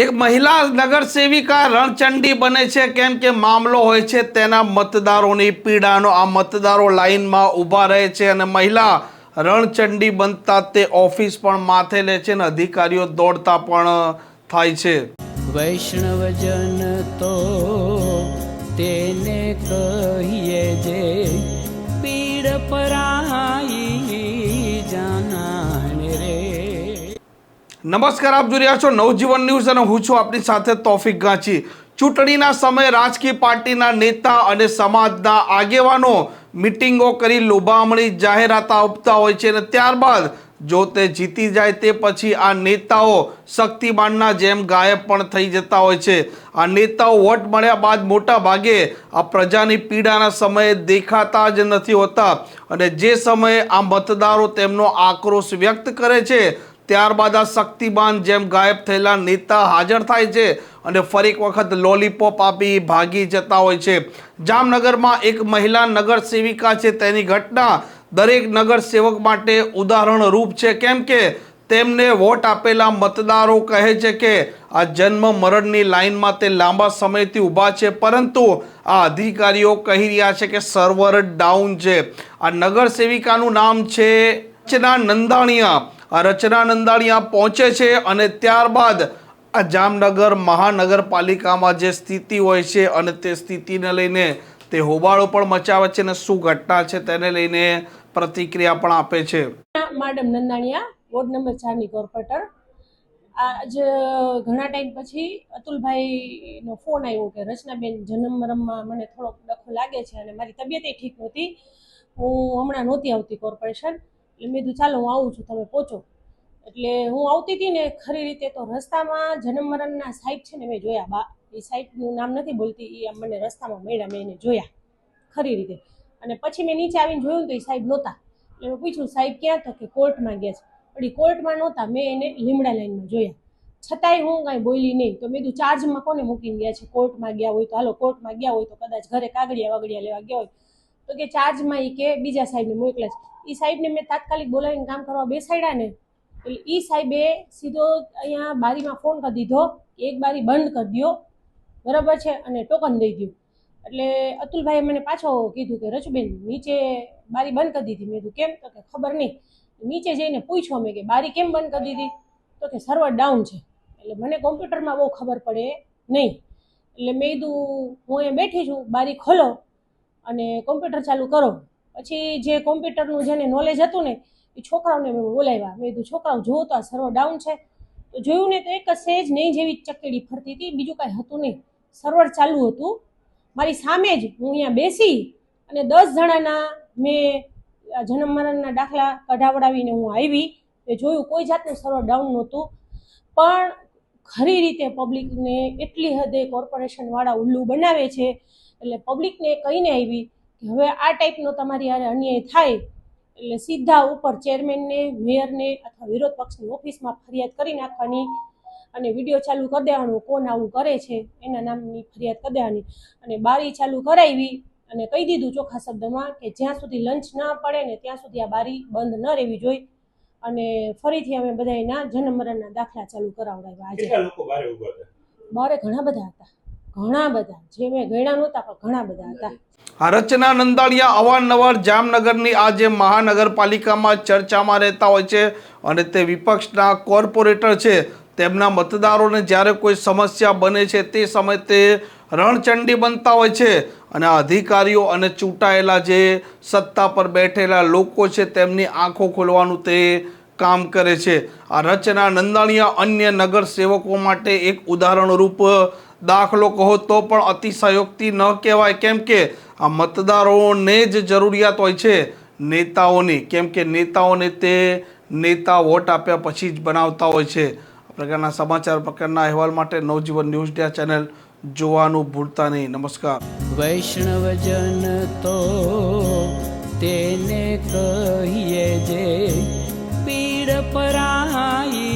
એક મહિલા નગરસેવિકા રણચંડી બને છે. કેમ કે મામલો હોય છે તેના મતદારોની પીડાનો. આ મતદારો લાઈનમાં ઊભા રહે છે અને મહિલા રણચંડી બનતા તે ઓફિસ પણ માથે લે છે અને અધિકારીઓ દોડતા પણ થાય છે. વૈષ્ણવજન તો તેને કહીએ જે પીડ પરાઈ નમસ્કાર, આપ જોઈ રહ્યા છો નવજીવન ન્યૂઝ અને હું છું આપની સાથે તોફિક ગાંચી. ચૂંટણીના સમયે રાજકીય પાર્ટીના નેતા અને સમાજના આગેવાનો મિટિંગો કરી લોભામણી જાહેરાત આપતા હોય છે અને ત્યારબાદ જો તે જીતી જાય તે પછી આ નેતાઓ શક્તિમાનના જેમ ગાયબ પણ થઈ જતા હોય છે. આ નેતાઓ વોટ મળ્યા બાદ મોટા ભાગે આ પ્રજાની પીડાના સમયે દેખાતા જ નથી હોતા અને જે સમયે આ મતદારો તેમનો આક્રોશ વ્યક્ત કરે છે ત્યારબાદ આ શક્તિમાન જેમ ગાયબ થયેલા નેતા હાજર થાય છે અને ફરી એક વખત લોલીપોપ આપી ભાગી જતા હોય છે. જામનગરમાં એક મહિલા નગર સેવિકા છે. તેની ઘટના દરેક નગર સેવક માટે ઉદાહરણરૂપ છે. કેમ કે તેમને વોટ આપેલા મતદારો કહે છે કે આ જન્મ મરણની લાઈનમાં તે લાંબા સમયથી ઊભા છે. પરંતુ આ અધિકારીઓ કહી રહ્યા છે કે સર્વર ડાઉન છે. આ નગર સેવિકાનું નામ છે. નંદાણીયા રચના નંદાણીયા પહોંચે છે અને ત્યારબાદ આ જામનગર મહાનગરપાલિકામાં જે સ્થિતિ હોય છે અને તે સ્થિતિને લઈને તે હોબાળો પણ મચાવે છે અને શું ઘટના છે તેને લઈને પ્રતિક્રિયા પણ આપે છે. મેડમ નંદાણીયા, વોર્ડ નંબર ચારની કોર્પોરેટર. આજ ઘણા ટાઈમ પછી અતુલભાઈનો ફોન આવ્યો કે, રચનાબેન જન્મ મરમમાં મને થોડોક ડખો લાગે છે અને મારી તબિયત ઠીક નહોતી. હું હમણાં નહોતી આવતી કોર્પોરેશન. એટલે મેં કીધું, ચાલો, હું આવું છું, તમે પહોંચો. એટલે હું આવતી હતી ને, ખરી રીતે તો રસ્તામાં જન્મ મરણના સાહેબ છે ને, મેં જોયા. બા, એ સાઈટનું નામ નથી બોલતી, એ મને રસ્તામાં મળ્યા, મેં એને જોયા, ખરી રીતે. અને પછી મેં નીચે આવીને જોયું તો એ સાહેબ નહોતા. એટલે મેં પૂછ્યું, સાહેબ, ક્યાં તો કે કોર્ટમાં ગયા છે? પણ એ કોર્ટમાં નહોતા, મેં એને લીમડા લાઈનમાં જોયા. છતાંય હું કાંઈ બોલી નહીં. તો મેં કીધું, ચાર્જમાં કોને મૂકીને ગયા છે? કોર્ટમાં ગયા હોય તો હાલો, કોર્ટમાં ગયા હોય તો કદાચ ઘરે કાગળિયા વાગડિયા લેવા ગયા હોય. તો કે, ચાર્જમાં એ કે બીજા સાહેબને મોકલ્યા છે. એ સાહેબને મેં તાત્કાલિક બોલાવીને કામ કરવા બેસાડ્યા ને, એટલે એ સાહેબે સીધો અહીંયા બારીમાં ફોન કરી દીધો એક બારી બંધ કરી દો બરાબર છે, અને ટોકન દઈ દીધું એટલે અતુલભાઈએ મને પાછો કીધું કે, રજુબેન, નીચે બારી બંધ કરી દીધી. મેં કીધું, કેમ? તો કે, ખબર નહીં. નીચે જઈને પૂછ્યો મેં કે, બારી કેમ બંધ કરી દીધી? તો કે સર્વર ડાઉન છે. એટલે મને કોમ્પ્યુટરમાં બહુ ખબર પડે નહીં. એટલે મેં કીધું, હું અહીંયા બેઠી છું, બારી ખોલો અને કોમ્પ્યુટર ચાલુ કરો. પછી જે કોમ્પ્યુટરનું જેને નોલેજ હતું ને, એ છોકરાઓને મેં બોલાવ્યા. મેં કીધું, છોકરાઓ, જુઓ તો આ સર્વર ડાઉન છે. તો જોયું ને તો એક સેજ નહીં જેવી ચકેડી ફરતી હતી. બીજું કાંઈ હતું નહીં. સર્વર ચાલુ હતું. મારી સામે જ હું અહીંયા બેસી અને દસ જણાના મેં જન્મ મરણના દાખલા કઢાવડાવીને હું આવી. મેં જોયું કોઈ જાતનું સર્વર ડાઉન નહોતું. પણ ખરી રીતે પબ્લિકને એટલી હદે કોર્પોરેશનવાળા ઉલ્લુ બનાવે છે. એટલે પબ્લિકને કહીને આવી કે હવે આ ટાઈપનો તમારી હારે અન્યાય થાય એટલે સીધા ઉપર ચેરમેનને મેયરને અથવા વિરોધ પક્ષની ઓફિસમાં ફરિયાદ કરી નાખવાની અને વીડિયો ચાલુ કરી દેવાનું કોણ આવું કરે છે એના નામની ફરિયાદ કરી દેવાની. અને બારી ચાલુ કરાવી અને કહી દીધું ચોખ્ખા શબ્દમાં કે જ્યાં સુધી લંચ ના પડે ને ત્યાં સુધી આ બારી બંધ ન રહેવી જોઈએ. અને ફરીથી અમે બધા એના જન્મ મરણના દાખલા ચાલુ કરાવડાવ્યા આજે. બારે ઘણા બધા હતા. ઘણા બધા. જે મેં ગણ્યા નહોતા, પણ ઘણા બધા હતા. રચના નંદાળિયા અવારનવાર જામનગરની આ જે મહાનગરપાલિકામાં ચર્ચામાં રહેતા હોય છે અને તે વિપક્ષના કોર્પોરેટર છે, તેમના મતદારોને જ્યારે કોઈ સમસ્યા બને છે તે સમયે તે રણચંડી બનતા હોય છે અને અધિકારીઓ અને ચૂંટાયેલા જે સત્તા પર બેઠેલા લોકો છે તેમની આંખો ખોલવાનું તે કામ કરે છે. આ રચના નંદાણીયા અન્ય નગર સેવકો માટે એક ઉદાહરણરૂપ દાખલો કહો તો પણ અતિશયોક્તિ ન કહેવાય. કેમ કે આ મતદારોને જ જરૂરિયાત હોય છે નેતાઓની. કેમ કે નેતાઓને તે નેતા વોટ આપ્યા પછી જ બનાવતા હોય છે. આ પ્રકારના સમાચાર પ્રકારના અહેવાલ માટે નવજીવન ન્યૂઝ ડે ચેનલ જોવાનું ભૂલતા નહીં. નમસ્કાર. વૈષ્ણવજન તો તેને કહીએ જે પીડ પરાઈ